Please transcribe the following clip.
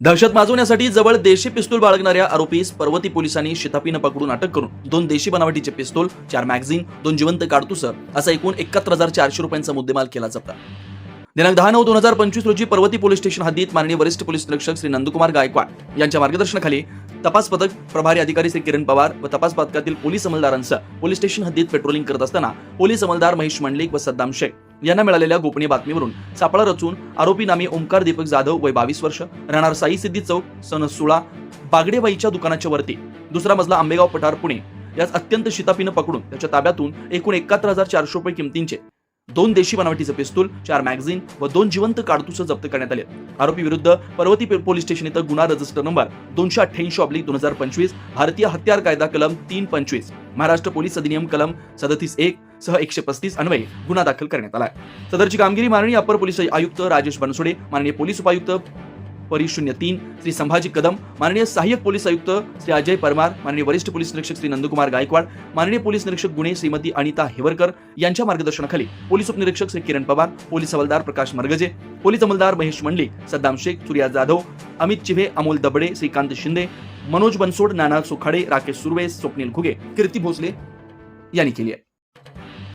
दहशत माजवण्यासाठी जवळ देशी पिस्तूल बाळगणाऱ्या आरोपीस पर्वती पोलिसांनी शितापीनं पकडून अटक करून दोन देशी बनावटीचे पिस्तूल चार मॅगझिन दोन जिवंत काडतुस असा एकूण एकाहत्तर हजार चारशे रुपयांचा मुद्देमाल केला जप्त दिनांक दहा नऊ दोन हजार पंचवीस रोजी पर्वती पोलीस स्टेशन हद्दीत माननीय वरिष्ठ पोलीस निरीक्षक श्री नंदकुमार गायकवाड यांच्या मार्गदर्शनाखाली तपास पथक प्रभारी अधिकारी श्री किरण पवार व तपास पथकातील पोलीस अंमलदारांसह पोलीस स्टेशन हद्दीत पेट्रोलिंग करत असताना पोलीस अंमलदार महेश मंडलिक व सद्दाम शेख यांना मिळालेल्या गोपनीय बातमीवरून सापळा रचून आरोपी नामी ओंकार दीपक जाधव वय बावीस वर्ष राहणार साई सिद्धी चौक सन सोळा बागडेबाईच्या दुकानाच्या वरती. दुसरा मजला आंबेगाव पठार पुणे. यास अत्यंत शितापीनं पकडून त्याच्या ताब्यातून एकूण एकाहत्तर हजार चारशे रुपये किमतींचे दोन देशी बनावटीचे पिस्तूल चार मॅगझिन व दोन जिवंत काडतुस जप्त करण्यात आले. आरोपी विरुद्ध पर्वती पोलीस स्टेशन इथं गुन्हा रजिस्टर नंबर दोनशे अठ्ठ्याऐंशी ऑब्लिक दोन हजार पंचवीस भारतीय हत्यार कायदा कलम तीन पंचवीस. महाराष्ट्र पोलीस अधिनियम कलम सदतीस एक सह एकशे पस्तीस अन्वये गुन्हा दाखल करण्यात आला सदरची कामगिरी माननीय अपर पोलीस आयुक्त राजेश बनसोडे माननीय पोलीस उपायुक्त परी शून्य तीन श्री संभाजी कदम माननीय सहाय्यक पोलीस आयुक्त श्री अजय परमार माननीय वरिष्ठ पोलीस निरीक्षक श्री नंदकुमार गायकवाड माननीय पोलीस निरीक्षक गुणे श्रीमती अनिता हेवरकर यांच्या मार्गदर्शनाखाली पोलीस उपनिरीक्षक श्री किरण पवार पोलीस हवालदार प्रकाश मरगजे पोलीस अंमलदार महेश मंडलिक सद्दाम शेख सूर्या जाधव अमित चिभे अमोल दबडे श्रीकांत शिंदे मनोज बनसोड नाना सुखाडे राकेश सुर्वे स्वप्नील घुगे कीर्ती भोसले यांनी केली आहे.